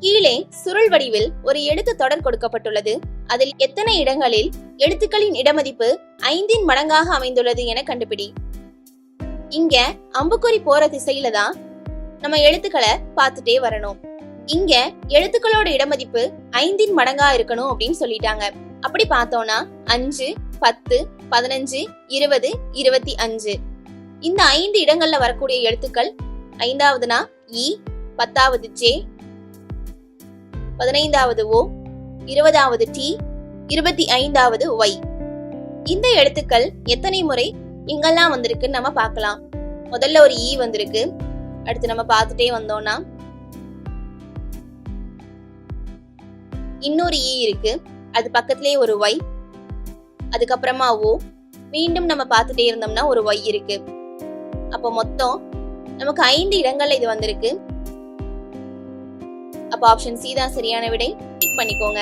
கீழே சுருள் வடிவில் ஒரு எழுத்து தொடர் கொடுக்கப்பட்டுள்ளது. அதில் எத்தனை இடங்களில் எழுத்துக்களின் இடமதிப்பு ஐந்தின் மடங்காக அமைந்துள்ளது என கண்டுபிடி. இங்க அம்புக்குறி போற திசையில தான் நம்ம எழுத்துக்களை பார்த்துட்டே வரணும். இங்க எழுத்துக்களோட இடமதிப்பு ஐந்தின் மடங்கா இருக்கணும் அப்படின்னு சொல்லிட்டாங்க. அப்படி பார்த்தோம்னா அஞ்சு பத்து பதினஞ்சு இருபது இருபத்தி அஞ்சு. இந்த ஐந்து இடங்கள்ல வரக்கூடிய எழுத்துக்கள் ஐந்தாவதுனா இ பத்தாவது ஜே பதினைந்தாவது ஓ இருபதாவது டி இருபத்தி ஐந்தாவது ஒய் இந்த எழுத்துக்கள் எத்தனை முறை இங்கெல்லாம் வந்திருக்குன்னு நம்ம பார்க்கலாம். முதல்ல ஒரு ஈ வந்திருக்கு. அடுத்து நம்ம பார்த்துட்டே வந்தோம்னா. இன்னொரு ஈ இருக்கு. அது பக்கத்துலேயே ஒரு ஒய் அதுக்கப்புறமா ஓ. மீண்டும் நம்ம பார்த்துட்டே இருந்தோம்னா ஒரு ஒய் இருக்கு. அப்போ மொத்தம் நமக்கு ஐந்து இடங்கள்ல இது வந்திருக்கு. அப்போ ஆப்ஷன் சி தான் சரியான விடை. பண்ணிக்கோங்க.